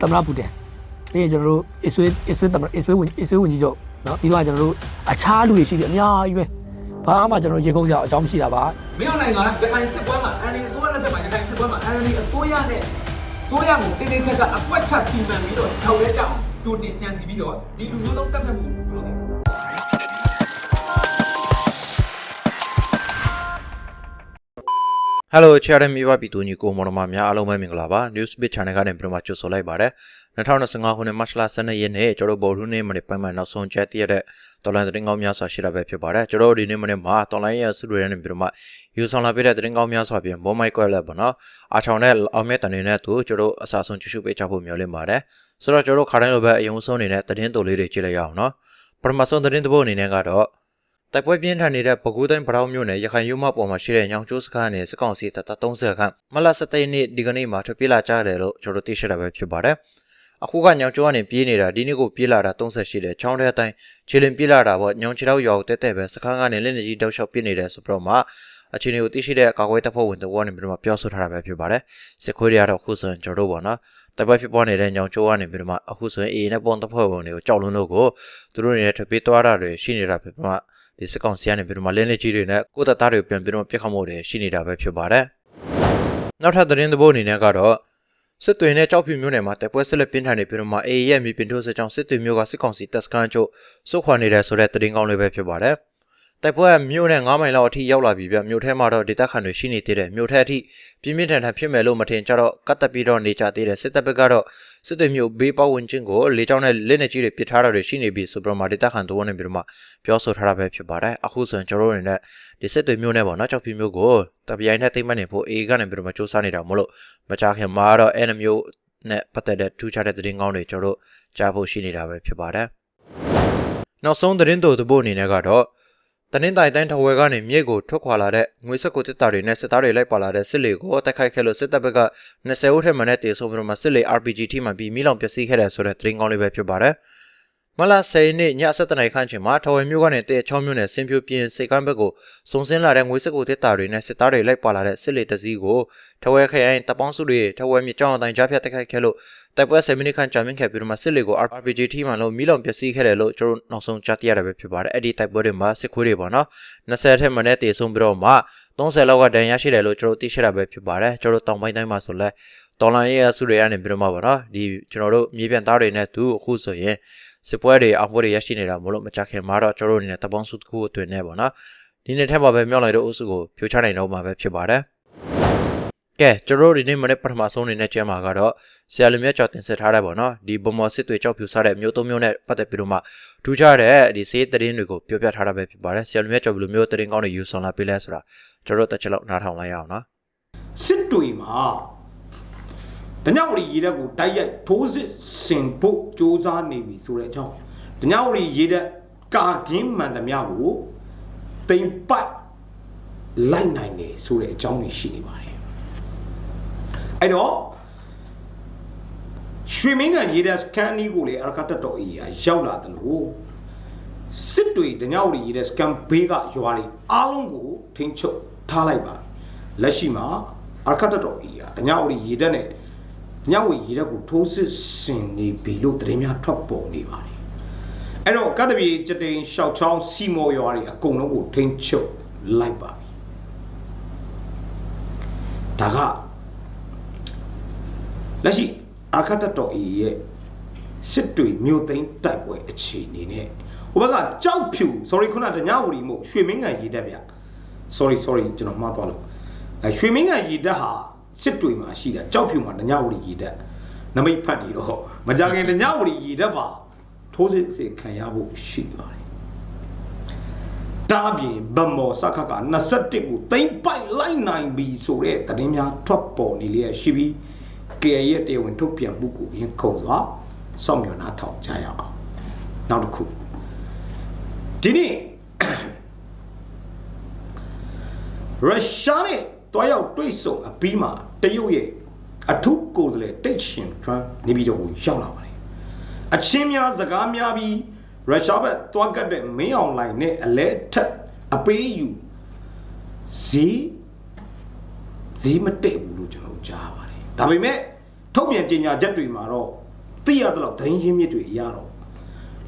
သမ္မတပူတင်ပြီးရင်ကျွန်တော်တို့အစ္စရေးအစ္စရေးသမ္မတအစ္စရေးဝင်အစ္စရေးဝင်ကြီးချုပ်နော်ပြီးတော့ကျွန်တော်တို့အခြားလူတွေရှိတယ်အများကြီးပဲဘာမှကျွန်တော်ရေကုန်ကြအောင်အကြောင်းမရှိတာပါမင်းအောင်နိုင်ငံကရခိုင်စစ်ပွဲမှာအန်ဒီဆိုရတဲ့ထက်မှာရခိုင်စစ်ပွဲမှာအန်ဒီအစိုးရနဲ့စိုးရကိုတင်းတင်းကျပ်ကျပ်အကွက်ထပ်စီမံပြီးတော့ထောက်ရဲကြအောင်တူတင်ကြံစီပြီးတော့ဒီလူမျိုးလုံးတက်ခတ်မှုကိုပြုလုပ်တယ် ဟယ်လိုချာရမီဝပီတူညီကိုမော်တော်မများအားလုံးပဲမင်္ဂလာပါ News Bit Channel ကနေပြန်မှကြိုဆိုလိုက်ပါရစေ2025ခုနှစ်မတ်လ12ရက်နေ့ကျွန်တော်ဘော်ရူးနေ့မနေ့ပိုင်းမှာနောက်ဆုံးချက်တည့်တဲ့တော်လိုင်းသတင်းကောင်းများစွာရှိတာပဲဖြစ်ပါတယ်ကျွန်တော်ဒီနေ့မနေ့မှာတော်လိုင်းရဲ့ဆုတွေနဲ့ပြန်မှယူဆောင်လာပြတဲ့သတင်းကောင်းများစွာပြင်ဘောမိုက်ကွက်လက်ပေါ့နော်အားချောင်းနဲ့အောင်မြတ်တန်နေနဲ့သူကျွန်တော်အစားဆုံးကြည့်ရှုပေးကြဖို့မျှော်လင့်ပါတယ်ဆိုတော့ကျွန်တော်ခါတိုင်းလိုပဲအယုံဆုံးနေတဲ့သတင်းတော်လေးတွေကြည့်လိုက်ရအောင်နော်ပထမဆုံးသတင်းတစ်ပုဒ်အနေနဲ့ကတော့ တိုက်ပွဲပြင်းထန်နေတဲ့ပဲခူးတိုင်းဗရောင်းမြို့နယ်ရခိုင်ရုံးမပေါ်မှာရှိတဲ့ညောင်ကျိုးစခန်းနဲ့စစ်ကောင်စီတပ်သား30ခန့်မလ17ရက်နေ့ဒီကနေ့မှာထွက်ပြေးလာကြတယ်လို့ကျွန်တော်သိရှိတာပဲဖြစ်ပါတယ်။အခုကညောင်ကျိုးကနေပြေးနေတာဒီနေ့ကိုပြေးလာတာ30ရှိတယ်။ချောင်းတဲ့အတိုင်းခြေလင်ပြေးလာတာပေါ့ညောင်ချီတော့ရောက်တဲ့တဲ့ပဲစခန်းကနေလက်နေကြီးတောက်လျှောက်ပြေးနေတယ်ဆိုပြီးတော့မှ အချင်းတွေကိုသိရှိတဲ့ကာကွယ်တပ်ဖွဲ့ဝင်တွေကနေပြီးတော့ပြောဆိုထားတာပဲဖြစ်ပါတယ်။စစ်ခွေးတွေကတော့အခုဆိုရင်ကျွန်တော်တို့ပေါ့နော်။တိုက်ပွဲဖြစ်ပွားနေတဲ့ညောင်ကျိုးကနေပြီးတော့မှအခုဆိုရင်အေးနဲ့ပုံတပ်ဖွဲ့ဝင်တွေကိုကြောက်လွန်းလို့ကိုသူတို့တွေနဲ့ထွက်ပြေးသွားတာတွေရှိနေတာဖြစ်ပြီးမှဒီစကောင်စီကနေပြီးတော့မှလင်းလက်ကြီးတွေနဲ့ကိုယ့်တပ်သားတွေကိုပြန်ပြီးတော့ပြစ်ခတ်မှုတွေရှိနေတာပဲဖြစ်ပါတယ်။နောက်ထပ်သတင်းသဘောအနေနဲ့ကတော့စစ်တွေနဲ့ကြောက်ဖြူမျိုးနယ်မှာတိုက်ပွဲဆက်လက်ပြင်းထန်နေပြီးတော့မှအေးရဲ့မြေပြင်ထိုးစစ်ကြောင့်စစ်တွေမျိုးကစစ်ကောင်စီတပ်စခန်းချုပ်စုခွာနေတဲ့ဆိုတဲ့သတင်းကောင်းလေးပဲဖြစ်ပါတယ်။ တိုက်ပွဲကမြို့နဲ့9မိုင်လောက်အထိရောက်လာပြီဗျမြို့ထဲမှာတော့ဒေသခံတွေရှိနေသေးတယ်မြို့ထဲအထိပြင်းပြင်းထန်ထန်ဖြစ်မယ်လို့မထင်ကြတော့ကတ်တက်ပြီးတော့နေကြသေးတယ်စစ်တပ်ဘက်ကတော့စစ်တွေမျိုးဘေးပတ်ဝန်းကျင်ကိုလေကြောင်းနဲ့လက်နေကြီးတွေပစ်ထားတာတွေရှိနေပြီဆိုပြီးတော့မှဒေသခံတို့နဲ့ပြီးတော့မှပြောဆိုထားတာပဲဖြစ်ပါတယ်အခုဆိုရင်ကျွန်တော်တို့အနေနဲ့ဒီစစ်တွေမျိုးနဲ့ပေါ့နော်ကြောက်ဖြူမျိုးကိုတပြိုင်နက်သိမ့်မနေဖို့အေကနေပြီးတော့မှစူးစမ်းနေတာမလို့မကြခင်မှာတော့အဲ့လိုမျိုးနဲ့ပတ်သက်တဲ့ထူးခြားတဲ့သတင်းကောင်းတွေကျွန်တော်တို့ကြားဖို့ရှိနေတာပဲဖြစ်ပါတယ်နောက်ဆုံးသတင်းတို့သဘောအနေနဲ့ကတော့ တနင်္သာရီတိုင်းထဝယ်ကနေမြေကိုထွက်ခွာလာတဲ့ငွေစက်ကိုတစ်တာတွေနဲ့စစ်သားတွေလိုက်ပါလာတဲ့စစ်လေကိုတိုက်ခိုက်ခဲ့လို့စစ်တပ်ဘက်က20ဦးထက်မနည်းတေဆုံးပြီးတော့မှစစ်လေ RPG ထိမှပြီးမိလောင်ပျက်စီးခဲ့တယ်ဆိုတဲ့သတင်းကောင်းလေးပဲဖြစ်ပါတယ်။မလ10ရက်နေ့ည7:00နာရီခန့်ချိန်မှာထဝယ်မြို့ကနေတဲ့6မြို့နယ်စင်ပြူပြင်းစိတ်ကမ်းဘက်ကိုစုံစင်းလာတဲ့ငွေစက်ကိုတစ်တာတွေနဲ့စစ်သားတွေလိုက်ပါလာတဲ့စစ်လေတစည်းကိုထဝယ်ခရိုင်တပ်ပေါင်းစုတွေထဝယ်မြေကြောင်းအတိုင်းကြားဖြတ်တိုက်ခိုက်ခဲ့လို့ တိုက်ပွဲ10မိနစ်ခန့်ကြာမြင့်ခဲ့ပြီးတော့မှစစ်လေကို RPG ထိမှလို့မိလောင်ပျက်စီးခဲ့တယ်လို့ကျွန်တော်နောက်ဆုံးကြားသိရတာပဲဖြစ်ပါတယ်။အဲ့ဒီတိုက်ပွဲတွေမှာစစ်ခွေးတွေပေါ့နော်20ထက်မနည်းတေဆုံးပြီးတော့မှ30လောက်ကဒဏ်ရာရှိတယ်လို့ကျွန်တော်သိရှိတာပဲဖြစ်ပါတယ်။ကျွန်တော်တောင်ပိုင်းတိုင်းမှာဆိုလဲတော်လန်ရဲ့အစုတွေရနေပြီးတော့မှပေါ့နော်ဒီကျွန်တော်တို့မြေပြန်သားတွေနဲ့သူအခုဆိုရင်စစ်ပွဲတွေအောင်ပွဲတွေရရှိနေတာမလို့မကြခင်မှာတော့ကျွန်တော်တို့အနေနဲ့တပေါင်းစုတစ်ခုအတွင်းနဲ့ပေါ့နော်ဒီနေ့ထက်မှာပဲမြောက်လိုက်တဲ့အုပ်စုကိုဖြိုချနိုင်တော့မှာပဲဖြစ်ပါတယ် ကဲကျွန်တော်တို့ဒီနေ့မနေ့ပထမဆုံးအနေနဲ့ကျမ်းမှာကတော့ဆရာလူမြတ်ကျော်တင်ဆက်ထားတဲ့ပေါ့နော်ဒီဘုံမော်စစ်တွေကြောက်ဖြူစားတဲ့မျိုးသုံးမျိုးနဲ့ပတ်သက်ပြီးတော့မှထူးခြားတဲ့ဒီစေးသတင်းတွေကိုပြောပြထားတာပဲဖြစ်ပါတယ်ဆရာလူမြတ်ကျော်ဘယ်လိုမျိုးသတင်းကောင်းတွေယူဆောင်လာပေးလဲဆိုတာကျွန်တော်တို့တစ်ချက်လောက်နားထောင်လိုက်ရအောင်နော်စစ်တွေမှာတညဝရီရေတက်ကိုတိုက်ရိုက်ထိုးစစ်ဆင်ဖို့စ조사နေပြီဆိုတဲ့အကြောင်းတညဝရီရေတက်ကာကင်းမှန်သမျှကိုတိမ်ပတ်လိုက်နိုင်တယ်ဆိုတဲ့အကြောင်းတွေရှိနေပါတယ် အဲ့တော့ရွှေမင်းကရေတက်စကန်နီးကိုလေအရကတက်တော်အေးရရောက်လာတယ်လို့စစ်တွေတညဝရီရေတက်စကန်ဘေးကရွာတွေအားလုံးကိုထိန်းချုပ်ထားလိုက်ပါလက်ရှိမှာအာခတ်တော်ကြီးอ่ะတညဝရီရေတက်နဲ့တညဝရီရေတက်ကိုထိုးစစ်ဆင်နေပြီလို့သတင်းများထွက်ပေါ်နေပါတယ်အဲ့တော့ကတ္တပြေကြတိန်ရှောက်ချောင်းစီမော်ရွာတွေအကုန်လုံးကိုထိန်းချုပ်လိုက်ပါပြီဒါက လက်ရှိအာခတ်တော်ကြီးရဲ့စစ်တွေမြို့သိမ်းတိုက်ပွဲအခြေအနေနဲ့ဟိုဘက်ကကြောက်ဖြူ sorry ခုနတညဝရီမို့ရွှေမင်းကန်ရေတက်ဗျ sorry sorry ကျွန်တော်မှားသွားလို့အဲရွှေမင်းကန်ရေတက်ဟာစစ်တွေမှာရှိတာကြောက်ဖြူမှာဒညဝရီရေတက်နမိတ်ဖတ်နေတော့မကြခင်ဒညဝရီရေတက်ပါထိုးစစ်အစီခံရဖို့ရှိပါတယ်တားပြင်ဗမော်စခက21ကိုတိမ့်ပိုက်လိုက်နိုင်ပြီဆိုတဲ့သတင်းများထွက်ပေါ်နေလျက်ရှိပြီး ကေရဲ့တရားဝင်ထုတ်ပြန်မှုကိုရင်ခုန်စွာစောင့်မျှော်နားထောင်ကြရအောင်နောက်တစ်ခုဒီနေ့ရုရှားနဲ့တွားရောက်တွေ့ဆုံအပြီးမှာတရုတ်ရဲ့အထူးကိုယ်စားလှယ်တိတ်ရှင်ထရမ်နေပြည်တော်ကိုရောက်လာပါတယ်။အချင်းများစကားများပြီးရုရှားဘက်တွားကတ်တဲ့မင်းအောင်လှိုင်နဲ့အလဲထက်အပေးယူဈေးဈေးမတည့်ဘူးလို့ကျွန်တော်ကြားပါတယ်။ဒါပေမဲ့ ထုတ်ပြန်ကြေညာချက်တွေမှာတော့သိရသလောက်သတင်းရင်းမြစ်တွေရတော့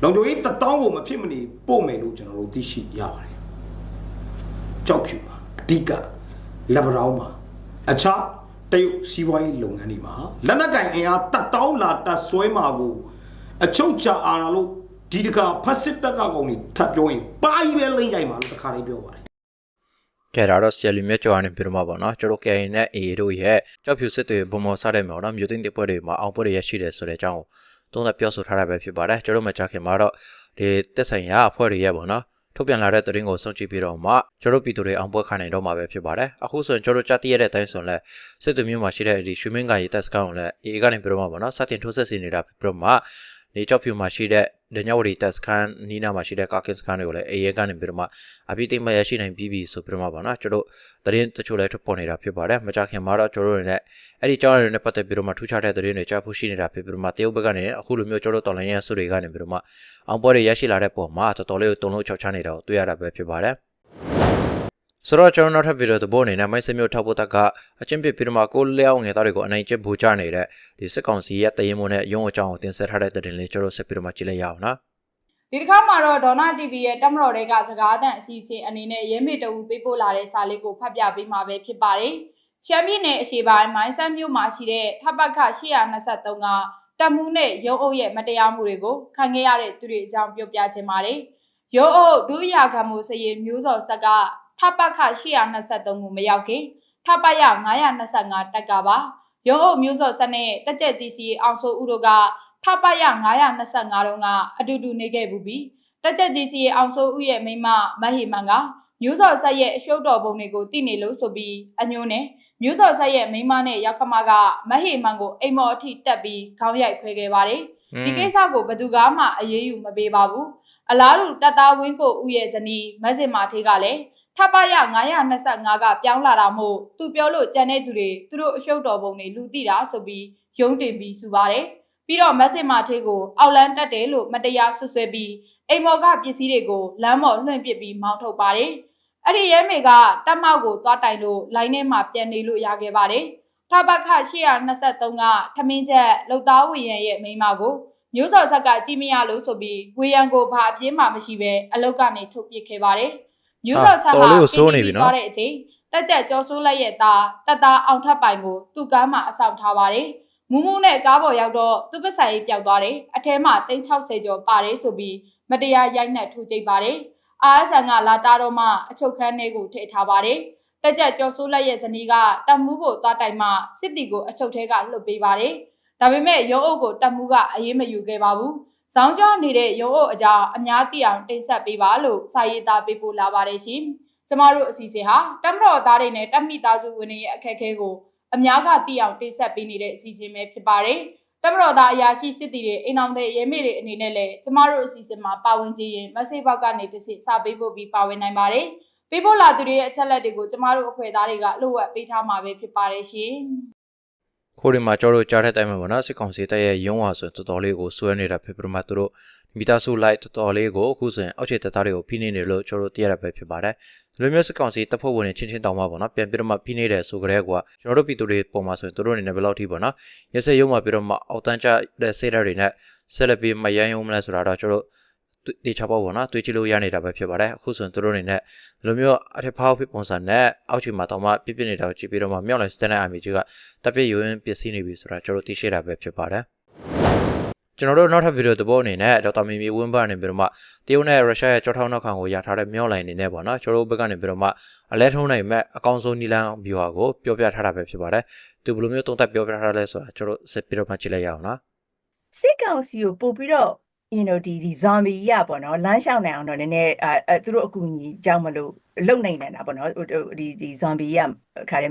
လုံခြုံရေးတတောင်းကိုမဖြစ်မနေပို့မယ်လို့ကျွန်တော်တို့သိရှိရပါတယ်ကြောက်ဖြူပါအဓိကလက်ဗရောင်းပါအခြားတရုတ်စီးပွားရေးလုပ်ငန်းတွေမှာလက်နက်ကင်အင်အားတတောင်းလာတဆွဲမှာကိုအချုပ်ချအာဏာလို့ဒီတကဖက်စစ်တပ်ကကောင်တွေထပ်ပြောရင်ပါကြီးပဲလိမ့်ရိုက်မှာလို့တစ်ခါလေးပြောပါတယ် ကဲဒါတော့ဆီယလီမြက်ကျော်အနေပြမှာပေါ့နော်ကျွန်တော် KN နဲ့ AA တို့ရဲ့ကြောက်ဖြူစစ်တွေဘုံမော်စားတဲ့မျိုးနော်မြို့သိမ်းတဲ့ပွဲတွေမှာအောင်ပွဲတွေရရှိတယ်ဆိုတဲ့အကြောင်းကိုသုံးသပ်ပြောဆိုထားတာပဲဖြစ်ပါတယ်ကျွန်တော်မကြခင်မှာတော့ဒီတက်ဆိုင်ရအဖွဲ့တွေရဲ့ပေါ့နော်ထုတ်ပြန်လာတဲ့သတင်းကိုစောင့်ကြည့်ပြီးတော့မှကျွန်တော်ပြည်သူတွေအောင်ပွဲခံနိုင်တော့မှာပဲဖြစ်ပါတယ်အခုဆိုရင်ကျွန်တော်ကြားသိရတဲ့အတိုင်းဆိုရင်လည်းစစ်တွေမျိုးမှာရှိတဲ့ဒီရွှေမင်းကရေးတက်စကောင်ကိုလည်း AA ကနေပြီးတော့မှပေါ့နော်စတင်ထိုးဆက်စီနေတာပြီးတော့မှ နေကြောက်ဖြူမှာရှိတဲ့ဒညဝရီတက်စကန်နီးနာမှာရှိတဲ့ကာကင်စကန်တွေကိုလည်း AA ကနေပြီးတော့မှအပြည့်တိတ်မရရှိနိုင်ပြီးပြီဆိုပြီးတော့မှပေါ့နော်ကျွန်တော်သတင်းတချို့လည်းထုတ်ပေါ်နေတာဖြစ်ပါတယ်မကြခင်မှာတော့ကျွန်တော်တို့နဲ့အဲ့ဒီကြောင်းရည်နဲ့ပတ်သက်ပြီးတော့မှထူးခြားတဲ့သတင်းတွေကြားဖို့ရှိနေတာဖြစ်ပြီးတော့မှတရုတ်ဘက်ကနေအခုလိုမျိုးကျွန်တော်တို့တော်လိုင်းရဲဆုတွေကနေပြီးတော့မှအောင်ပွဲတွေရရှိလာတဲ့ပုံမှာတော်တော်လေးကိုတုံ့လုံးချောက်ချနေတာကိုတွေ့ရတာပဲဖြစ်ပါတယ် ဆိုတော့ကျွန်တော်နောက်ထပ်ဗီဒီယိုသဘောအနေနဲ့မိုင်းစမျိုးထောက်ဖို့တက်ကအချင်းပြပြီးတော့မှကိုလျောင်းငယ်သားတွေကိုအနိုင်ကျင့်ဖို့ကြနေတဲ့ဒီစစ်ကောင်စီရဲ့တရင်မုံနဲ့ရုံးအကြောင်းကိုတင်ဆက်ထားတဲ့သတင်းလေးကျွန်တော်ဆက်ပြီးတော့မှကြည့်လိုက်ရအောင်နော်ဒီတစ်ခါမှာတော့ဒေါနာ TV ရဲ့တက်မတော်တွေကစကားသံအစီအစဉ်အနေနဲ့ရဲမေတဝူပေးပို့လာတဲ့စာလေးကိုဖတ်ပြပေးမှာပဲဖြစ်ပါတယ်။ချမ်ပီယံနယ်အရှေ့ပိုင်းမိုင်းဆန်မြို့မှာရှိတဲ့ထပ်ပတ်ခ823ကတက်မှုနဲ့ရုံးအုပ်ရဲ့မတရားမှုတွေကိုခံခဲ့ရတဲ့သူတွေအကြောင်းပြောပြခြင်းပါတယ်။ရုံးအုပ်ဒုရာခံမှုစရေမျိုးစော်ဆက်က ထပ်ပတ်ခ823ကိုမရောက်ခင်ထပ်ပတ်ရ925တက်ကပါရုံးအုပ်မျိုးစော်ဆက်နဲ့တက်ကြက်ကြီးစီအောင်စိုးဦးတို့ကထပ်ပတ်ရ925တုန်းကအတူတူနေခဲ့ဘူးပြီးတက်ချက်ကြီးစီအောင်စိုးဦးရဲ့မိန်းမမဟေမန်ကမျိုးစော်ဆက်ရဲ့အရှုပ်တော်ပုံတွေကိုသိနေလို့ဆိုပြီးအညိုးနဲ့မျိုးစော်ဆက်ရဲ့မိန်းမနဲ့ရောက်ခမကမဟေမန်ကိုအိမ်မော်အထိတက်ပြီးခေါင်းရိုက်ခွဲခဲ့ပါတယ်ဒီကိစ္စကိုဘယ်သူကမှအရေးယူမပေးပါဘူးအလားတူတပ်သားဝင်းကိုဦးရဲ့ဇနီးမက်စင်မာထေးကလည်း ထပ်ပတ်ရ925ကပြောင်းလာတာမို့သူပြောလို့ကြံတဲ့သူတွေသူတို့အရှုပ်တော်ပုံတွေလူသိတာဆိုပြီးယုံတင်ပြီးဆိုပါတယ်ပြီးတော့မက်ဆေ့မာထေးကိုအောက်လန်းတက်တယ်လို့မတရားဆွဆွဲပြီးအိမ်မော်ကပစ္စည်းတွေကိုလမ်းမော်လွှင့်ပစ်ပြီးမောင်းထုတ်ပါတယ်။အဲ့ဒီရဲမေကတက်မောက်ကိုသွားတိုင်လို့လိုင်းထဲမှာပြန်နေလို့ရခဲ့ပါတယ်။ထဘခ823ကထမင်းချက်လှုပ်သားဝေရန်ရဲ့မိန်းမကိုမျိုးစော်ဆက်ကကြည့်မရလို့ဆိုပြီးဝေရန်ကိုဘာအပြင်းမှမရှိပဲအလုတ်ကနေထုတ်ပစ်ခဲ့ပါတယ်။ မျိုးစော်ဆက်ဟာသွားတဲ့အချိန်တက်ကြက်ကြောဆိုးလက်ရဲ့သားတက်သားအောင်ထပ်ပိုင်ကိုသူ့ကမ်းမှာအဆောင်ထားပါတယ်။မူးမူးနဲ့ကားပေါ်ရောက်တော့သူ့ပဆိုင်ကြီးပျောက်သွားတယ်အထဲမှာ360ကျော်ပါတယ်ဆိုပြီးမတရားရိုက်နှက်ထိုးကြိတ်ပါတယ်အာအဆန်ကလာတာတော့မှအချုပ်ခန်းထဲကိုထည့်ထားပါတယ်တက်ကြက်ကျော်ဆိုးလက်ရဲ့ဇနီးကတက်မှုကိုသွားတိုင်မှစစ်တီကိုအချုပ်ထဲကလွတ်ပေးပါတယ်ဒါပေမဲ့ရုံးအုပ်ကိုတက်မှုကအရေးမယူခဲ့ပါဘူး ဇောင်းကျော်နေတဲ့ရုံးအုပ်အကြောင်းအများသိအောင်တင်ဆက်ပေးပါလို့စာရေးသားပေးပို့လာပါတယ်ရှင်ကျမတို့အစီအစဉ်ဟာတက်မတော်သားတွေနဲ့တက်မိသားစုဝင်တွေရဲ့အခက်အခဲကိုအများကသိအောင်တိဆက်ပေးနေတဲ့အစီအစဉ်ပဲဖြစ်ပါတယ်။တမတော်သားအရာရှိစစ်တီတွေအိမ်အောင်တဲ့ရဲမေတွေအနေနဲ့လည်းကျမတို့အစီအစဉ်မှာပါဝင်ကြရင်မက်ဆေ့ဘောက်ကနေတစ်စစ်စာပေးဖို့ပြီးပါဝင်နိုင်ပါတယ်။ပေးဖို့လာသူတွေရဲ့အချက်လက်တွေကိုကျမတို့အဖွဲ့သားတွေကလှုပ်ဝက်ပေးထားမှာပဲဖြစ်ပါတယ်ရှင်။ ခိုးဒီမှာကျွန်တော်တို့ကြားတဲ့တိုင်းမှာပေါ့နော်စစ်ကောင်စီတပ်ရဲ့ရုံးဝါဆိုရင်တော်တော်လေးကိုစွဲနေတာဖြစ်ပြီးတော့မှသူတို့မိသားစုလိုက်တော်တော်လေးကိုအခုဆိုရင်အောက်ခြေတပ်သားတွေကိုဖိနှိပ်နေလို့ကျွန်တော်တို့သိရတာပဲဖြစ်ပါတယ်ဒီလိုမျိုးစစ်ကောင်စီတပ်ဖွဲ့ဝင်တွေချင်းချင်းတောင်းမှာပေါ့နော်ပြန်ပြီးတော့မှဖိနှိပ်တယ်ဆိုကြတဲ့ကွာကျွန်တော်တို့ပြည်သူတွေပုံမှာဆိုရင်သူတို့အနေနဲ့ဘယ်လောက်ထိပေါ့နော်ရက်စက်ရုံးမှာပြီးတော့မှအောက်တန်းကျတဲ့စေတဲ့တွေနဲ့ဆက်လက်ပြီးမရမ်းရုံမလဲဆိုတာတော့ကျွန်တော်တို့ တေချာပေါ့ပေါ့နော်တွေးကြည့်လို့ရနေတာပဲဖြစ်ပါတယ်အခုဆိုရင်သူတို့အနေနဲ့ဒီလိုမျိုးအထက်ဖောက်ဖြစ်ပုံစံနဲ့အောက်ခြေမှာတော့မှပြပြနေတာကိုကြည့်ပြီးတော့မှမြောက်လိုက်စတန်တဲ့အာမီကြီးကတပ်ပြည့်ရုံပစ္စည်းနေပြီဆိုတာကျွန်တော်သိရှိတာပဲဖြစ်ပါတယ်ကျွန်တော်တို့နောက်ထပ်ဗီဒီယိုသဘောအနေနဲ့ဒေါက်တာမီမီဝင်းပါနေပြီးတော့မှတရုတ်နဲ့ရုရှားရဲ့ကြောထောက်နောက်ခံကိုရထားတဲ့မြောက်လိုင်းအနေနဲ့ပေါ့နော်ကျွန်တော်တို့ဘက်ကနေပြီးတော့မှအလဲထုံးနိုင်မဲ့အကောင့်ဆုံးနီလန်ဗျူဟာကိုပြောပြထားတာပဲဖြစ်ပါတယ်သူဘယ်လိုမျိုးတုံးသက်ပြောပြထားလဲဆိုတာကျွန်တော်တို့ဆက်ပြီးတော့မှကြည့်လိုက်ရအောင်နော်စစ်ကောင်စီကိုပို့ပြီးတော့ you know ဒီဒီ zombie ရပေါ့နော်လမ်းလျှောက်နိုင်အောင်တော့နည်းနည်းအဲအဲသူတို့အကူအညီကြောင့်မလို့လုံနိုင်နေတာပေါ့နော်ဟိုဟိုဒီဒီ zombie ရခါရဲ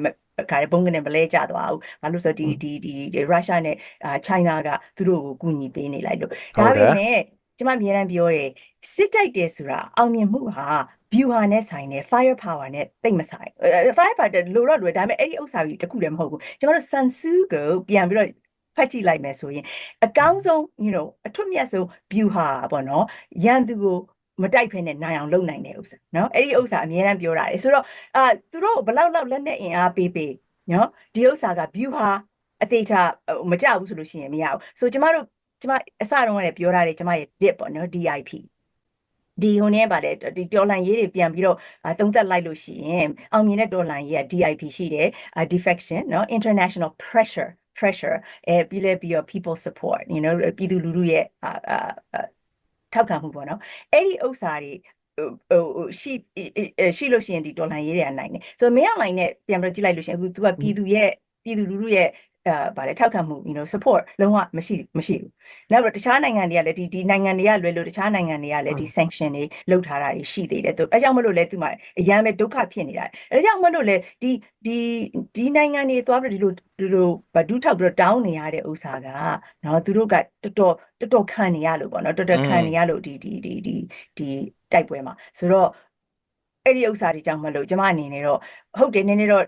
ခါရဲဘုံကနေမလဲကြသွားဘူးဘာလို့ဆိုဒီဒီဒီရုရှားနဲ့အာ China ကသူတို့ကိုကူညီပေးနေလိုက်လို့ဟုတ်ဒါတယ်ပေမဲ့ကျမအများအားပြောတယ်စစ်တိုက်တယ်ဆိုတာအောင်မြင်မှုဟာ view ဟာနဲ့ဆိုင်တယ် fire power နဲ့တိတ်မဆိုင်အဲ fire power လိုတော့လွယ်ဒါပေမဲ့အဲ့ဒီဥစ္စာကြီးတစ်ခုတည်းမဟုတ်ဘူးကျမတို့ sansu ကိုပြန်ပြီးတော့ ဖတ်ကြည့်လိုက်မယ်ဆိုရင် အကောင်းဆုံး you know အထွတ်မြတ်ဆုံး view ဟာပေါ့နော်ရန်သူကိုမတိုက်ဖ ೇನೆ နိုင်အောင်လုပ်နိုင်တဲ့ဥစ္စာเนาะအဲ့ဒီဥစ္စာအများအားပြောတာလေဆိုတော့အာသူတို့ဘယ်လောက်လောက်လက်နဲ့အင်အားပေးပေးเนาะဒီဥစ္စာက view ဟာအသေးချာဟိုမကြဘူးဆိုလို့ရှိရင်မရဘူးဆိုကျမတို့ ကျမအစတုန်းကလည်းပြောထားတယ်ကျမရဲ့ dip ပေါ့နော် DIP ဒီဟိုနေပါလေဒီတော်လန်ရေးတွေပြန်ပြီးတော့အာသုံးသက်လိုက်လို့ရှိရင်အောင်မြင်တဲ့တော်လန်ရေးက DIP ရှိတယ်အာ defection เนาะ international pressure pressure အဲပြီးလဲပြီးတော့ people support you know ပြည်သူလူထုရဲ့အာအာအာထောက်ခံမှုပေါ့နော်အဲ့ဒီဥစ္စာတွေဟိုဟိုဟိုရှိအဲရှိလို့ရှိရင်ဒီတော်လန်ရေးတွေကနိုင်တယ်ဆိုတော့မင်းအောင်လိုင်းနဲ့ပြန်ပြီးတော့ကြည့်လိုက်လို့ရှိရင်အခု तू ကပြည်သူရဲ့ပြည်သူလူထုရဲ့ အာဗာလေထောက်ခံမှု you know support လုံးဝမရှိမရှိဘူးနောက်တော့တခြားနိုင်ငံတွေကလည်းဒီဒီနိုင်ငံတွေကလွယ်လို့တခြားနိုင်ငံတွေကလည်းဒီ sanction တွေလုပ်ထားတာတွေရှိသေးတယ်သူအဲကြောင့်မလို့လဲသူမှအရန်ပဲဒုက္ခဖြစ်နေတာအဲကြောင့်မလို့လဲဒီဒီဒီနိုင်ငံတွေသွားပြီးတော့ဒီလိုဒီလိုဗဒုထောက်ပြီးတော့တောင်းနေရတဲ့ဥစ္စာကနော်သူတို့ကတော်တော်တော်တော်ခံနေရလို့ပေါ့နော်တော်တော်ခံနေရလို့ဒီဒီဒီဒီဒီတိုက်ပွဲမှာဆိုတော့အဲ့ဒီဥစ္စာတွေကြောင့်မလို့ကျမအနေနဲ့တော့ဟုတ်တယ်နည်းနည်းတော့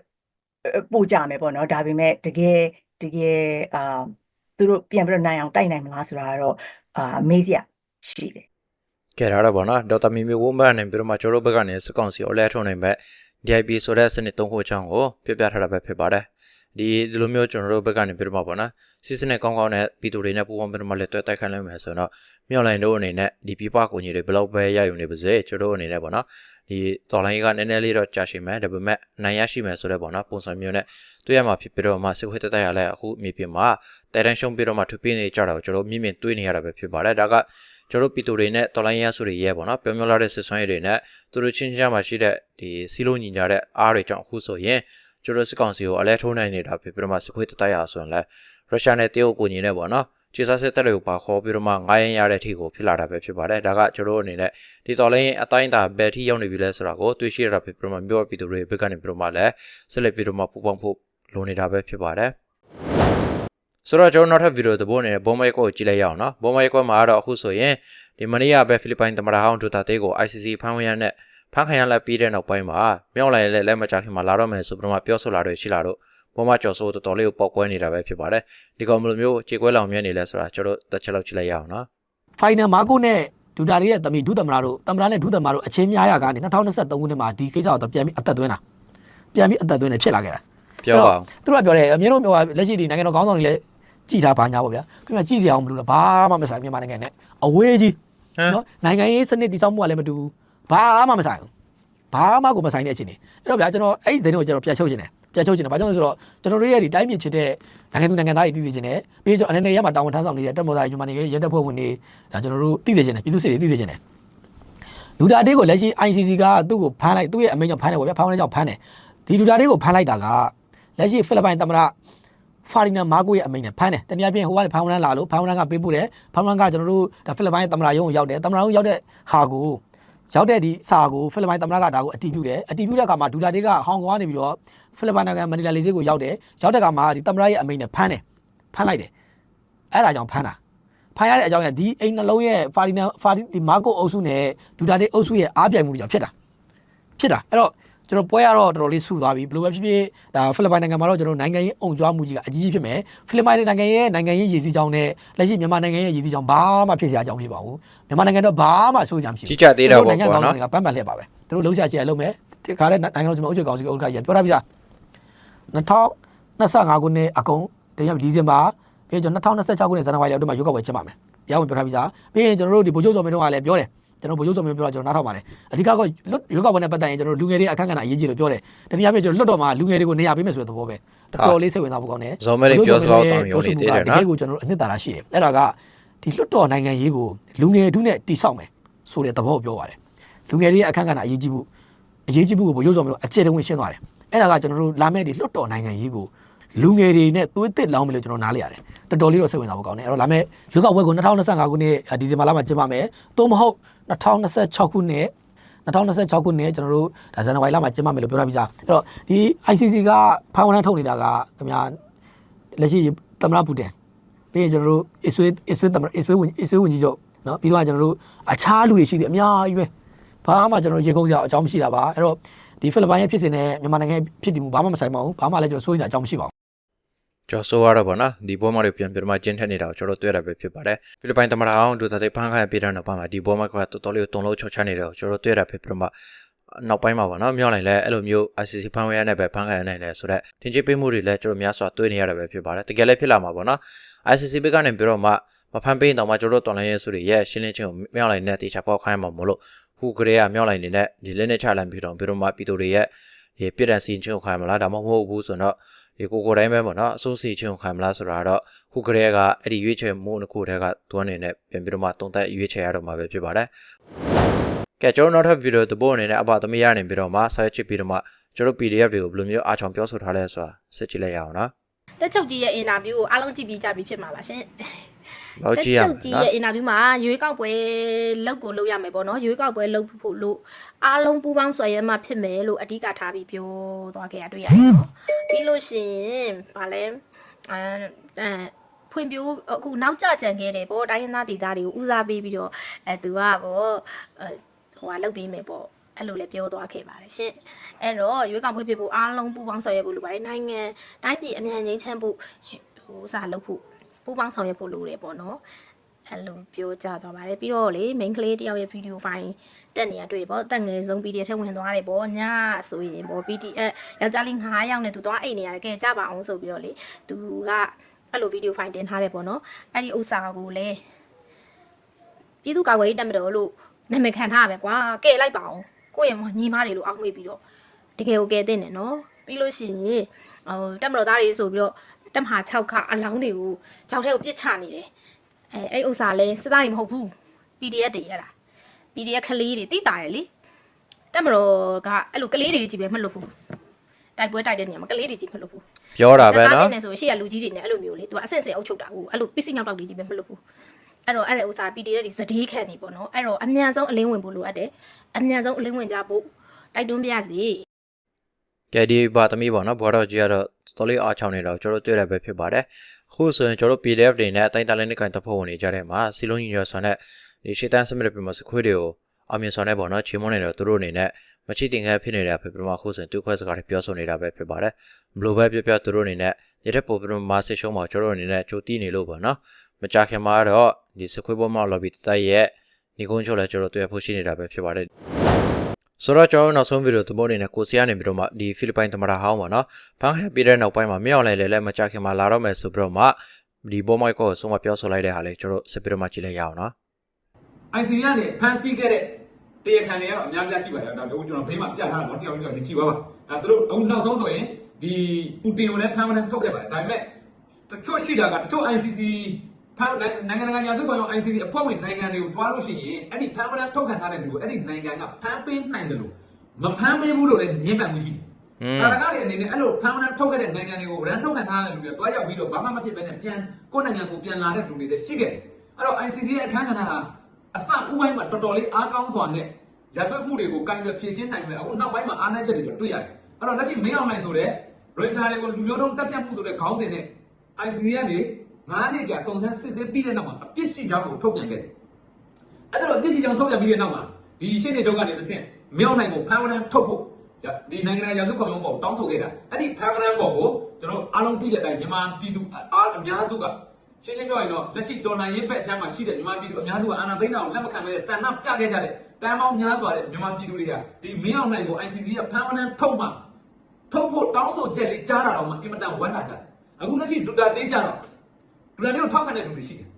ပို့ကြမယ်ပေါ့နော်ဒါပေမဲ့တကယ်တကယ်အာသူတို့ပြန်ပြီးတော့နိုင်အောင်တိုက်နိုင်မလားဆိုတာကတော့အာမေးစရာရှိတယ်ကဲဒါတော့ဗောနော်ဒေါက်တာမီမီဝုံးဘတ်နဲ့ပြီးတော့မှကျွန်တော်တို့ဘက်ကနေစကောင်စီအလဲထုံနေမဲ့ DIP ဆိုတဲ့စနစ်သုံးခုအကြောင်းကိုပြပြထားတာပဲဖြစ်ပါတယ် ဒီဒီလိုမျိုးကျွန်တော်တို့ဘက်ကနေပြီးတော့မှဗောနော်စီစနစ်ကောင်းကောင်းနဲ့ပြည်သူတွေနဲ့ပူးပေါင်းပြီးတော့မှလက်တွဲတိုက်ခိုင်းလိုက်မယ်ဆိုတော့မြောက်လိုင်းတို့အနေနဲ့ဒီပြပကိုကြီးတွေဘယ်လောက်ပဲရယူနေပါစေကျွန်တော်တို့အနေနဲ့ဗောနော်ဒီတော်လိုင်းကနည်းနည်းလေးတော့ကြာရှည်မယ်ဒါပေမဲ့နိုင်ရရှိမယ်ဆိုတဲ့ဗောနော်ပုံစံမျိုးနဲ့တွေ့ရမှာဖြစ်ပြီးတော့မှစစ်ခွေးတက်တက်ရလဲအခုမြေပြင်မှာတိုင်တန်းရှုံးပြီးတော့မှထွေးပြနေကြတာကိုကျွန်တော်မြင်မြင်တွေ့နေရတာပဲဖြစ်ပါတယ်ဒါကကျွန်တော်တို့ပြည်သူတွေနဲ့တော်လိုင်းရဆိုတွေရဲပေါ့နော်ပြောမျိုးလာတဲ့စစ်ဆွမ်းရည်တွေနဲ့သူတို့ချင်းချင်းမှာရှိတဲ့ဒီစီလုံးညီညာတဲ့အားတွေကြောင့်အခုဆိုရင် ကျွန်တော်စစ်ကောင်စီကိုအလဲထိုးနိုင်နေတာဖြစ်ပြီးတော့မှစခွေးတတိုက်ရဆိုရင်လည်းရုရှားနဲ့တရုတ်ကိုညီနေပေါ့နော်ခြေစားစစ်တပ်တွေကိုပါခေါ်ပြီးတော့မှငားရင်ရတဲ့အထိကိုဖြစ်လာတာပဲဖြစ်ပါတယ်ဒါကကျွန်တော်တို့အနေနဲ့ဒီတော်လိုင်းအတိုင်းအတာဘယ်ထိရောက်နေပြီလဲဆိုတာကိုတွေးရှိရတာဖြစ်ပြီးတော့မှမြို့ပြည်သူတွေဘက်ကနေပြီးတော့မှလည်းဆက်လက်ပြီးတော့မှပူပေါင်းဖို့လိုနေတာပဲဖြစ်ပါတယ်ဆိုတော့ကျွန်တော်နောက်ထပ်ဗီဒီယိုသဘောနဲ့ဘုံမိုက်ကိုကြည့်လိုက်ရအောင်နော်ဘုံမိုက်ကွက်မှာတော့အခုဆိုရင်ဒီမနေ့ကပဲဖိလစ်ပိုင်သမ္မတဟောင်းဒူတာတေးကို ICC ဖမ်းဝရမ်းနဲ့ ဖမ်းခံရလက်ပြီးတဲ့နောက်ပိုင်းမှာမြောက်လိုက်လက်လက်မချခင်မှာလာတော့မယ်ဆိုပြီးတော့ပြောဆိုလာတော့ရှိလာတော့ဘောမကျော်စိုးတော်တော်လေးကိုပောက်ကွဲနေတာပဲဖြစ်ပါတယ်ဒီကောင်မလိုမျိုးခြေကွဲလောင်မြဲနေလဲဆိုတာကျွန်တော်တစ်ချက်လောက်ကြည့်လိုက်ရအောင်နော်ဖိုင်နယ်မာကိုနဲ့ဒူတာလေးရဲ့တမီဒုသမ္မတတို့သမ္မတနဲ့ဒုသမ္မတတို့အချင်းများရကနေ2023ခုနှစ်မှာဒီကိစ္စကိုပြန်ပြီးအသက်သွင်းတာပြန်ပြီးအသက်သွင်းနေဖြစ်လာခဲ့တာပြောပါအောင်သူတို့ကပြောတယ်အမြင်တို့ပြောလက်ရှိဒီနိုင်ငံတော်ခေါင်းဆောင်တွေလည်းကြည်ထားပါညာပေါ့ဗျာခင်ဗျကြည်စရာအောင်မလို့လားဘာမှမဆိုင်မြန်မာနိုင်ငံနဲ့အဝေးကြီးဟမ်နော်နိုင်ငံရေးစနစ်တည်ဆောက်မှုကလည်းမတူဘူး ဘာမှမဆိုင်ဘူးဘာမှကိုမဆိုင်တဲ့အခြေအနေအဲ့တော့ဗျာကျွန်တော်အဲ့ဒီသတင်းကိုကျွန်တော်ပြန်ချုပ်ခြင်းတယ်ပြန်ချုပ်ခြင်းတယ်ဘာကြောင့်လဲဆိုတော့ကျွန်တော်တို့ရဲ့ဒီတိုင်းပြည်ချစ်တဲ့နိုင်ငံသူနိုင်ငံသားတွေတည်သိခြင်းတယ်ပြီးတော့အနေနဲ့ရမှာတာဝန်ထမ်းဆောင်နေတဲ့တက်မော်သားမြန်မာနိုင်ငံရဲတပ်ဖွဲ့ဝင်တွေဒါကျွန်တော်တို့တည်သိခြင်းတယ်ပြည်သူစစ်တွေတည်သိခြင်းတယ်လူတာတေးကိုလက်ရှိ ICC ကသူ့ကိုဖမ်းလိုက်သူ့ရဲ့အမိန့်ကြောင့်ဖမ်းတယ်ပေါ့ဗျာဖမ်းတဲ့ကြောင့်ဖမ်းတယ်ဒီလူတာတေးကိုဖမ်းလိုက်တာကလက်ရှိဖိလစ်ပိုင်သမ္မတဖာရီနာမာကိုရဲ့အမိန့်နဲ့ဖမ်းတယ်တနည်းအားဖြင့်ဟိုကနေဖမ်းဝရမ်းလာလို့ဖမ်းဝရမ်းကပေးပို့တယ်ဖမ်းဝရမ်းကကျွန်တော်တို့ဒါဖိလစ်ပိုင်သမ္မတရုံးကိုရောက်တယ်သမ္မတရုံးရောက်တဲ့ဟာကို ရောက်တဲ့ဒီစာကိုဖိလစ်ပိုင်သမ္မတကဒါကိုအတည်ပြုတယ်အတည်ပြုတဲ့အခါမှာဒူတာတေးကဟောင်ကောင်ကနေပြီးတော့ဖိလစ်ပိုင်နိုင်ငံမနီလာလေဆိပ်ကိုရောက်တယ်ရောက်တဲ့အခါမှာဒီသမ္မတရဲ့အမိန့်နဲ့ဖမ်းတယ်ဖမ်းလိုက်တယ်အဲ့ဒါကြောင့်ဖမ်းတာဖမ်းရတဲ့အကြောင်းကဒီအိမ်နှလုံးရဲ့ဖာရီနာဖာရီဒီမာကိုအုပ်စုနဲ့ဒူတာတေးအုပ်စုရဲ့အားပြိုင်မှုတွေကြောင့်ဖြစ်တာဖြစ်တာအဲ့တော့ ကျွန်တော်ပွဲရတော့တော်တော်လေးဆူသွားပြီဘယ်လိုပဲဖြစ်ဖြစ်ဒါဖိလစ်ပိုင်နိုင်ငံမှာတော့ကျွန်တော်နိုင်ငံရေးအုံကြွားမှုကြီးကအကြီးကြီးဖြစ်မယ်ဖိလစ်ပိုင်နိုင်ငံရဲ့နိုင်ငံရေးရည်စည်းကြောင်းနဲ့လက်ရှိမြန်မာနိုင်ငံရဲ့ရည်စည်းကြောင်းဘာမှဖြစ်စရာအကြောင်းဖြစ်ပါဘူးမြန်မာနိုင်ငံတော့ဘာမှဆိုးစရာမရှိဘူးကြီးကြသေးတာပေါ့နိုင်ငံကွာကောင်းနော်တွေကပန်းပန်လှည့်ပါပဲသူတို့လှုပ်ရှားချင်ရလှုပ်မယ်ဒီခါလဲနိုင်ငံတော်စီမံအုပ်ချုပ်ကောင်စီဥက္ကဋ္ဌကြီးပြောထားပြီသား2025ခုနှစ်အကုန်တရက်ဒီဇင်ဘာပြီးကျွန်တော်2026ခုနှစ်ဇန်နဝါရီလောက်တော့မှရွေးကောက်ပွဲကျင်းပမယ်တရားဝင်ပြောထားပြီသားပြီးရင်ကျွန်တော်တို့ဒီဗိုလ်ချုပ်စော်မင်းတို့ကလည်းပြောတယ် ကျွန်တော်ဗိုလ်ချုပ်စော်မင်းပြောတာကျွန်တော်နားထောင်ပါတယ်အဓိကကရွေးကောက်ပွဲနဲ့ပတ်သက်ရင်ကျွန်တော်လူငယ်တွေအခက်အခဲအရေးကြီးလို့ပြောတယ်တနည်းအားဖြင့်ကျွန်တော်လွတ်တော်မှာလူငယ်တွေကိုနေရာပေးမယ်ဆိုတဲ့သဘောပဲတော်တော်လေးစိတ်ဝင်စားဖို့ကောင်းတယ်ဇော်မဲလေးပြောစကားတောင်းရုံနေသေးတယ်တနော်ကယ်ကိုကျွန်တော်တို့အနှစ်သာရရှိတယ်အဲ့ဒါကဒီလွတ်တော်နိုင်ငံရေးကိုလူငယ်တုနဲ့တိဆောက်မယ်ဆိုတဲ့သဘောကိုပြောပါတယ်လူငယ်တွေရဲ့အခက်အခဲအရေးကြီးဖို့အရေးကြီးဖို့ကိုဗိုလ်ချုပ်စော်မင်းတို့အကျယ်တဝင်းရှင်းသွားတယ်အဲ့ဒါကကျွန်တော်တို့လာမယ့်ဒီလွတ်တော်နိုင်ငံရေးကိုလူငယ်တွေနဲ့သွေးသစ်လောင်းမယ်လို့ကျွန်တော်နားလေရတယ်တော်တော်လေးတော့စိတ်ဝင်စားဖို့ကောင်းတယ်အဲ့တော့လာမယ့်ရွေးကောက်ပွဲကို2025ခုနှစ်ဒီဇင်ဘာလမှာကျင်းပမယ်သို့မဟုတ် 2026ခုနှစ်2026ခုနှစ်ကျွန်တော်တို့ဒါဇန်နဝါရီလမှာကျင်းပမယ်လို့ပြောထားပြီးသားအဲ့တော့ဒီ ICC ကဖောင်ဝရမ်းထုတ်နေတာကခင်ဗျာလက်ရှိသမ္မတပူတင်ပြီးရင်ကျွန်တော်တို့အစ္စရေးအစ္စရေးသမ္မတအစ္စရေးဝင်အစ္စရေးဝင်ကြီးချုပ်နော်ပြီးတော့ကျွန်တော်တို့အခြားလူတွေရှိတယ်အများကြီးပဲဘာမှကျွန်တော်တို့ရေကုန်ကြအကြောင်းမရှိတာပါအဲ့တော့ဒီဖိလစ်ပိုင်ရဲ့ဖြစ်စဉ်နဲ့မြန်မာနိုင်ငံရဲ့ဖြစ်တည်မှုဘာမှမဆိုင်ပါဘူးဘာမှလည်းကျွန်တော်စိုးရိမ်ကြအကြောင်းမရှိပါဘူး ကျော်ဆိုရတော့ဗောနော်ဒီဘောမတွေပြန်ပြန်မှကျင်းထက်နေတာကိုကျွန်တော်တွေ့ရပဲဖြစ်ပါတယ်ဖိလစ်ပိုင်သမ္မတအောင်ဒူတာတေးဖမ်းခံရပြီးတဲ့နောက်ပိုင်းမှာဒီဘောမကတော်တော်လေးကိုတုံလို့ချောချနေတာကိုကျွန်တော်တွေ့ရပဲဖြစ်ပြီးမှနောက်ပိုင်းမှာဗောနော်မြောက်လိုက်လဲအဲ့လိုမျိုး ICC ဖမ်းဝရမ်းနဲ့ပဲဖမ်းခံရနိုင်တယ်ဆိုတော့တင်ချပေးမှုတွေလည်းကျွန်တော်များစွာတွေ့နေရတာပဲဖြစ်ပါတယ်တကယ်လည်းဖြစ်လာမှာဗောနော် ICC ဘက်ကနေပြီးတော့မှမဖန်ပေးရင်တော့မှကျွန်တော်တို့တော်လိုင်းရဲစုတွေရဲ့ရှင်းလင်းခြင်းကိုမြောက်လိုက်တဲ့တေချာပေါက်ခိုင်းမှာမလို့ခုကလေးကမြောက်လိုက်နေတဲ့ဒီလက်နဲ့ချလန်ပြီးတော့ပြီးတော့မှပြည်သူတွေရဲ့ဒီပြစ်ဒဏ်စီခြင်းကိုခိုင်းမလားဒါမှမဟုတ်ဘူးဆိုတော့ ဒီကိုကိုတိုင်းပဲပေါ့နော်အစိုးစီခြင်းကိုခိုင်းမလားဆိုတာတော့ခုကလေးကအဲ့ဒီရွေးချယ်မှုတစ်ခုတည်းကသူအနေနဲ့ပြန်ပြီးတော့မှတုံးသက်ရွေးချယ်ရတော့မှာပဲဖြစ်ပါတယ်ကဲကျွန်တော်နောက်ထပ်ဗီဒီယိုတပုတ်အနေနဲ့အပါသမီးရနေပြီးတော့မှဆက်ချစ်ပြီးတော့မှကျွန်တော် PDF တွေကိုဘယ်လိုမျိုးအားချောင်ပြောဆိုထားလဲဆိုတာစစ်ကြည့်လိုက်ရအောင်နော်တက်ချုပ်ကြီးရဲ့အင်တာဗျူးကိုအားလုံးကြည့်ပြီးကြပြီဖြစ်မှာပါရှင်။ ဘောကြည့်ရတက်မယ်ချုပ်ကြီးနော်ရဲ့အင်တာဗျူးမှာရွေးကောက်ပွဲလုပ်ကိုလုပ်ရမယ်ပေါ့နော်ရွေးကောက်ပွဲလုပ်ဖို့လို့အားလုံးပူးပေါင်းဆွေးရမှဖြစ်မယ်လို့အဓိကထားပြီးပြောသွားခဲ့ရတွေ့ရတယ်နော်ပြီးလို့ရှိရင်ဗာလဲအဲအဲဖွင့်ပြိုးအခုနောက်ကျကြံခဲ့တယ်ပေါ့တိုင်းရင်းသားဒေသတွေကိုဦးစားပေးပြီးတော့အဲသူကပေါ့အဲဟိုဟာလုပ်ပေးမယ်ပေါ့အဲ့လိုလည်းပြောသွားခဲ့ပါတယ်ရှင်အဲ့တော့ရွေးကောက်ပွဲဖြစ်ဖို့အားလုံးပူးပေါင်းဆွေးရဖို့လိုပါတယ်နိုင်ငံတိုင်းပြည်အမြန်ငိမ့်ချမ်းဖို့ဟိုစားလုပ်ဖို့ ပူးပေါင်းဆောင်ရွက်ဖို့လိုတယ်ပေါ့နော်အဲ့လိုပြောကြသွားပါတယ်ပြီးတော့လေ main ကလေးတယောက်ရဲ့ video file တက်နေရတွေ့တယ်ပေါ့တက်ငယ်ဆုံး PDF ထဲဝင်သွားတယ်ပေါ့ညဆိုရင်ပေါ့ PDF ယောက်ျားလေး9ယောက်နဲ့သူသွားအိတ်နေရတယ်ကဲကြပါအောင်ဆိုပြီးတော့လေသူကအဲ့လို video file တင်ထားတယ်ပေါ့နော်အဲ့ဒီဥစ္စာကိုလည်းပြည်သူ့ကာကွယ်ရေးတပ်မတော်လို့နာမည်ခံထားရမယ်ကွာကဲလိုက်ပါအောင်ကိုယ့်ရဲ့ညီမတွေလို့အောက်မေ့ပြီးတော့တကယ်ကိုကဲတဲ့နေနော်ပြီးလို့ရှိရင်ဟိုတပ်မတော်သားတွေဆိုပြီးတော့ တပ်မဟာ6ခအလောင်းတွေကိုကြောက်ထဲကိုပြစ်ချနေတယ်အဲအဲ့ဥစ္စာလဲစစ်သားတွေမဟုတ်ဘူး PDF တွေရတာ PDF ကလေးတွေတိတာရယ်လေတက်မတော်ကအဲ့လိုကလေးတွေကြီးပဲမလုပ်ဘူးတိုက်ပွဲတိုက်တဲ့နေရာမှာကလေးတွေကြီးမလုပ်ဘူးပြောတာပဲတက်နော်သားတင်နေဆိုရှေ့ကလူကြီးတွေနဲ့အဲ့လိုမျိုးလေသူကအဆင့်ဆင့်အုပ်ချုပ်တာကိုအဲ့လိုပစ္စည်းနောက်တောက်တွေကြီးပဲမလုပ်ဘူးအဲ့တော့အဲ့ဒါဥစား PDF တွေစတေးခံနေပေါ့နော်အဲ့တော့အမြန်ဆုံးအလင်းဝင်ဖို့လိုအပ်တယ်အမြန်ဆုံးအလင်းဝင်ကြဖို့တိုက်တွန်းပြစီ ကဲဒီပါသမီးပေါ့နော်ဘွားတော်ကြီးကတော့တော်လေးအားချောင်းနေတော့ကျွန်တော်တွေ့ရပဲဖြစ်ပါတယ်အခုဆိုရင်ကျွန်တော် PDF တွေနဲ့အတိုင်းတလင်းနဲ့ကန်တပ်ဖို့ဝင်နေကြတဲ့မှာစီလုံးညီညွတ်ဆွမ်းနဲ့ဒီရှေ့တန်းစမစ်ပြမစခွေးတွေကိုအမြင်ဆောင်နေပေါ့နော်ချေမွန်းနေတော့သူတို့အနေနဲ့မချစ်တင်ခဲဖြစ်နေတာဖြစ်ပြီးတော့အခုဆိုရင်သူ့ခွဲစကားတွေပြောဆိုနေတာပဲဖြစ်ပါတယ်ဘလို့ပဲပြောပြောသူတို့အနေနဲ့ရတဲ့ပုံပြမဆစ်ရှုံးမှာကျွန်တော်အနေနဲ့ကြိုတီးနေလို့ပေါ့နော်မကြခင်မှာတော့ဒီစခွေးပေါ်မှာ lobby တိုက်ရဲ့ညီကုန်းချိုလည်းကျွန်တော်တွေ့ဖို့ရှိနေတာပဲဖြစ်ပါတယ် ဆိုတော့ကျွန်တော်တို့နောက်ဆုံးဗီဒီယိုသဘောအနေနဲ့ကိုစီကနေပြီးတော့မှဒီဖိလစ်ပိုင်သမ္မတဟောင်းပေါ့နော်ဖန်ဟက်ပြီးတဲ့နောက်ပိုင်းမှာမြောက်လိုက်လေလဲမကြခင်မှာလာတော့မယ်ဆိုပြီးတော့မှဒီဘောမိုက်ကိုဆုံးမပြောဆိုလိုက်တဲ့ဟာလေကျွန်တော်စစ်ပြီးတော့မှကြည့်လိုက်ရအောင်နော် ICC ကနေဖန်ဆီးခဲ့တဲ့တရားခံတွေကတော့အများပြားရှိပါတယ်ဒါတို့ကျွန်တော်ဘေးမှာပြတ်ထားတာတော့တယောက်တယောက်ကြည့်ပါပါအဲသူတို့အခုနောက်ဆုံးဆိုရင်ဒီပူတင်ကိုလည်းဖမ်းမနဲ့ထုတ်ခဲ့ပါတယ်ဒါပေမဲ့တချို့ရှိတာကတချို့ ICC ဖမ်းနိုင်ငံတကာညာစုကောင်ရော ICC အဖွဲ့ဝင်နိုင်ငံတွေကိုတွားလို့ရှိရင်အဲ့ဒီဖမ်းမနဲ့ထုတ်ခံထားတဲ့လူကိုအဲ့ဒီနိုင်ငံကဖမ်းပေးနိုင်တယ်လို့မဖမ်းပေးဘူးလို့လည်းညှဉ်းပန်းမှုရှိတယ်อืมတာရကတွေအနေနဲ့အဲ့လိုဖမ်းမနဲ့ထုတ်ခဲ့တဲ့နိုင်ငံတွေကိုရန်ထုတ်ခံထားတဲ့လူတွေတွားရောက်ပြီးတော့ဘာမှမဖြစ်ဘဲနဲ့ပြန်ကိုယ့်နိုင်ငံကိုပြန်လာတဲ့လူတွေလည်းရှိခဲ့တယ်အဲ့တော့ ICC ရဲ့အခမ်းကဏ္ဍဟာအစဥပိုင်းမှာတော်တော်လေးအားကောင်းစွာနဲ့ရဆွဲမှုတွေကိုကင်တွယ်ဖြည့်ရှင်းနိုင်မယ်အခုနောက်ပိုင်းမှာအားနည်းချက်တွေတွေ့ရတယ်အဲ့တော့လက်ရှိမင်းအောင်နိုင်ဆိုတဲ့ရိုဂျာတွေကိုလူမျိုးတုံးတက်ပြတ်မှုဆိုတဲ့ခေါင်းစဉ်နဲ့ ICC ကနေ 9နှစ်ကြာစုံစမ်းစစ်ဆေးပြီးတဲ့နောက်မှာအပြစ်ရှိကြောင်းကိုထုတ်ပြန်ခဲ့တယ်အဲ့ဒါတော့အပြစ်ရှိကြောင်းထုတ်ပြန်ပြီးတဲ့နောက်မှာဒီရှင်းနေချုပ်ကနေတစ်ဆင့်မင်းအောင်နိုင်ကိုဖမ်းဝရမ်းထုတ်ဖို့ဒီနိုင်ငံရာစုခေါင်းရုံးပေါ်တောင်းဆိုခဲ့တာအဲ့ဒီဖမ်းဝရမ်းပေါ်ကိုကျွန်တော်အားလုံးသိတဲ့အတိုင်းမြန်မာပြည်သူအားအများစုကရှင်းရှင်းပြောရင်တော့လက်ရှိတော်လှန်ရေးဘက်အချမ်းမှာရှိတဲ့မြန်မာပြည်သူအများစုကအာဏာသိမ်းတာကိုလက်မခံဘဲဆန္ဒပြခဲ့ကြတဲ့တန်ပေါင်းများစွာတဲ့မြန်မာပြည်သူတွေကဒီမင်းအောင်နိုင်ကို ICC ကဖမ်းဝရမ်းထုတ်မှထုတ်ဖို့တောင်းဆိုချက်လေးကြားတာတော့မှအင်မတန်ဝမ်းသာကြတယ်အခုလက်ရှိဒူတာတေးကြတော့ ဒူတာတေးကိုထောက်ခံတဲ့လူတွေရှိတယ်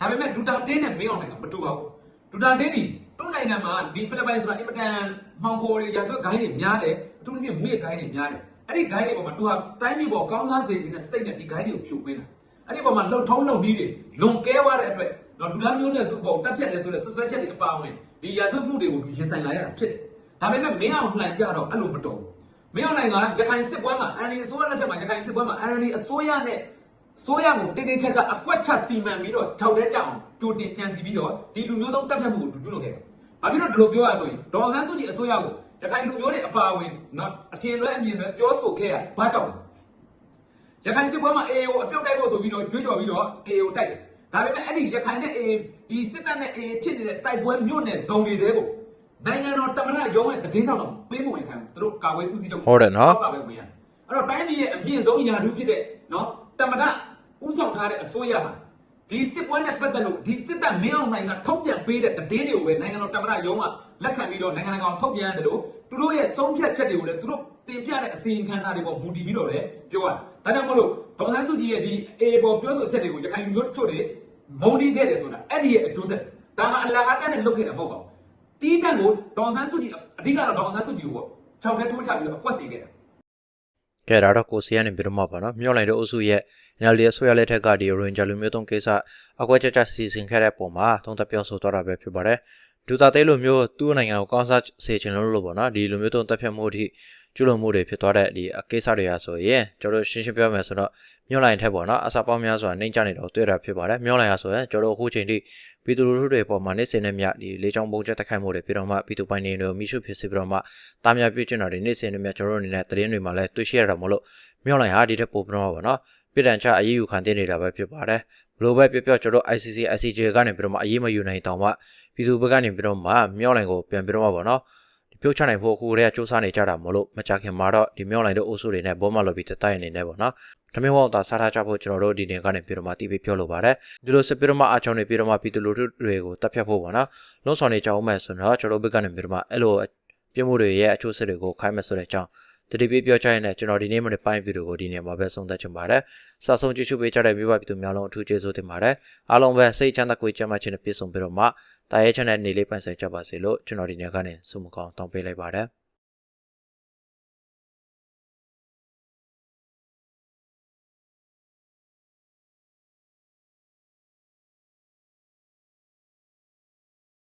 ဒါပေမဲ့ဒူတာတေးနဲ့မင်းအောင်နိုင်ကမတူပါဘူးဒူတာတေးဒီသူ့နိုင်ငံမှာဒီဖိလစ်ပိုင်ဆိုတာအင်မတန်မှောင်ခိုတွေရာဇဝတ်ဂိုင်းတွေများတယ်အထူးသဖြင့်မူရဲ့ဂိုင်းတွေများတယ်အဲ့ဒီဂိုင်းတွေပေါ်မှာသူဟာတိုင်းပြည်ပေါ်ကောင်းစားစေခြင်းနဲ့စိတ်နဲ့ဒီဂိုင်းတွေကိုဖြိုခွင်းတာအဲ့ဒီပေါ်မှာလှုပ်ထုံးလှုပ်ပြီးတွေလွန်ကဲသွားတဲ့အတွက်တော့လူသားမျိုးနဲ့စုပေါ်တက်ဖြတ်တယ်ဆိုတဲ့ဆွဆွဲချက်တွေအပါအဝင်ဒီရာဇဝတ်မှုတွေကိုသူရင်ဆိုင်လာရတာဖြစ်တယ်။ဒါပေမဲ့မင်းအောင်လှန်ကြတော့အဲ့လိုမတော်ဘူး။မင်းအောင်လှန်ကရခိုင်စစ်ပွဲမှာအန်ဒီအစိုးရလက်ထက်မှာရခိုင်စစ်ပွဲမှာအန်ဒီအစိုးရနဲ့အ စိုးရကိုတိတိကျကျအကွက်ချစီမံပြီးတော့ထောက်တဲ့ကြောင်ကြိုတင်ကြံစီပြီးတော့ဒီလူမျိုးသုံးတက်ဖြတ်မှုကိုဒူးဒူးလုပ်ခဲ့တယ်။ဘာဖြစ်လို့ဒီလိုပြောရဆိုရင်ဒေါ်ဆန်းစုကြည်အစိုးရကိုရခိုင်လူမျိုးတွေအပါအဝင်နော်အထင်လွဲအမြင်လွဲပြောဆိုခဲ့ရဘာကြောင့်လဲရခိုင်စစ်ပွဲမှာ AA ကိုအပြုတ်တိုက်ဖို့ဆိုပြီးတော့ကြွေးကြော်ပြီးတော့ AA ကိုတိုက်တယ်။ဒါပေမဲ့အဲ့ဒီရခိုင်နဲ့ AA ဒီစစ်တပ်နဲ့ AA ဖြစ်နေတဲ့တိုက်ပွဲမြို့နယ်ဇုံတွေတဲကိုနိုင်ငံတော်တမရရုံးရဲ့တည်င်းတော့ပေးမဝင်ခံဘူး။သူတို့ကာကွယ်ဦးစီးချုပ်ဟုတ်တယ်နော်ကာကွယ်ဝင်ရ။အဲ့တော့တိုင်းပြည်ရဲ့အမြင့်ဆုံးယာတုဖြစ်တဲ့နော်တမရ ဦးဆောင်ထားတဲ့အစိုးရဟာဒီစစ်ပွဲနဲ့ပတ်သက်လို့ဒီစစ်တပ်မင်းအောင်နိုင်ကထုတ်ပြန်ပေးတဲ့တည်င်းတွေကိုပဲနိုင်ငံတော်တမရရုံးကလက်ခံပြီးတော့နိုင်ငံတကာထုတ်ပြန်ရတယ်လို့သူတို့ရဲ့ဆုံးဖြတ်ချက်တွေကိုလည်းသူတို့တင်ပြတဲ့အစီရင်ခံစာတွေပေါ်မူတည်ပြီးတော့လည်းပြောရတယ်။ဒါကြောင့်မလို့ဒေါ်ဆန်းစုကြည်ရဲ့ဒီ A ပေါ်ပြောဆိုချက်တွေကိုရခိုင်လူမျိုးတချို့တွေမုံတီးခဲ့တယ်ဆိုတာအဲ့ဒီရဲ့အကျိုးဆက်ဒါဟာအလဟာတန်နဲ့လုတ်ခဲ့တာမဟုတ်ပါဘူးတီးတန့်ကိုဒေါန်ဆန်းစုကြည်အဓိကတော့ဒေါန်ဆန်းစုကြည်ကိုပေါ့ခြောက်ထဲတိုးချပြီးတော့အကွက်စီခဲ့တာ ကဲဒါတော့ကိုစီကနေပြီးတော့မှပါနော်မျောလိုက်တဲ့အုပ်စုရဲ့ NLD အစိုးရလက်ထက်ကဒီရိုင်ဂျာလူမျိုးတုံးကိစ္စအကွက်ကြကြစီစဉ်ခဲ့တဲ့ပုံမှာသုံးသပ်ပြောဆိုသွားတာပဲဖြစ်ပါတယ်ဒူတာတဲလိုမျိုးသူ့နိုင်ငံကိုကောင်းစားစေချင်လို့လို့ပေါ့နော်ဒီလူမျိုးတုံးတက်ဖြတ်မှုအထိ ကျူးလွန်မှုတွေဖြစ်သွားတဲ့ဒီအကိစ္စတွေရာဆိုရင်ကျွန်တော်တို့ရှင်းရှင်းပြောမယ်ဆိုတော့မျောလိုက်တဲ့ပေါ့နော်အစာပေါင်းများစွာနှိမ့်ချနေတော့တွေ့တာဖြစ်ပါတယ်မျောလိုက်ရဆိုရင်ကျွန်တော်တို့အခုချိန်ထိပြည်သူလူထုတွေပေါ်မှာနေစင်နဲ့မြဒီလေချောင်းပုံချက်တက်ခိုက်မှုတွေပြီးတော့မှပြည်သူပိုင်းနေတွေမိရှုဖြစ်စီပြီးတော့မှတာများပြည့်ကျင်တာတွေနေစင်နဲ့မြကျွန်တော်တို့အနေနဲ့သတင်းတွေမှာလည်းတွေ့ရှိရတာမလို့မျောလိုက်ဟာဒီထက်ပိုပြီးတော့ပေါ့နော်ပြည်တန်ချအရေးယူခံတင်နေတာပဲဖြစ်ပါတယ်ဘလို့ပဲပြောပြောကျွန်တော်တို့ ICC ICJ ကနေပြီးတော့မှအရေးမယူနိုင်တောင်မှပြည်သူဘက်ကနေပြီးတော့မှမျောလိုက်ကိုပြန်ပြီးတော့မှပေါ့နော် ဒီပြုတ်ချနိုင်ဖို့အခုတည်းကစူးစမ်းနေကြတာမလို့မကြခင်မှာတော့ဒီမျောလိုက်တဲ့အုပ်စုတွေနဲ့ဘောမလော်ဘီတတိုက်အနေနဲ့ပေါ့နော်။ဓမင်းဝေါတာစားထားကြဖို့ကျွန်တော်တို့ဒီနေ့ကနေပြီးတော့မှတီးပြီးပြောလိုပါတယ်။ဒီလိုစပီရမအားချောင်းနေပြီးတော့မှပြည်သူလူထုတွေကိုတပ်ဖြတ်ဖို့ပေါ့နော်။လုံးဆောင်နေကြအောင်မဲ့ဆိုတော့ကျွန်တော်တို့ဘက်ကနေပြီးတော့မှအဲ့လိုပြမှုတွေရဲ့အချို့စစ်တွေကိုခိုင်းမဲ့ဆိုတဲ့အကြောင်းတတိပေးပြောချင်တဲ့ကျွန်တော်ဒီနေ့မနေ့ပိုင်းဗီဒီယိုကိုဒီနေ့မှာပဲဆုံးသက်ချင်ပါတယ်။စာဆုံးကြည့်ရှုပေးကြတဲ့မိဘပြည်သူများလုံးအထူးကျေးဇူးတင်ပါတယ်။အားလုံးပဲစိတ်ချမ်းသာကိုယ်ကျန်းမာခြင်းနဲ့ပြည့်စုံပြီးတော့မှ တာရဲချမ်းတဲ့နေလေးပိုင်ဆိုင်ကြပါစေလို့ကျွန်တော်ဒီနေ့ကနေဆုမကောင်းတောင်းပေးလိုက်ပါတယ်။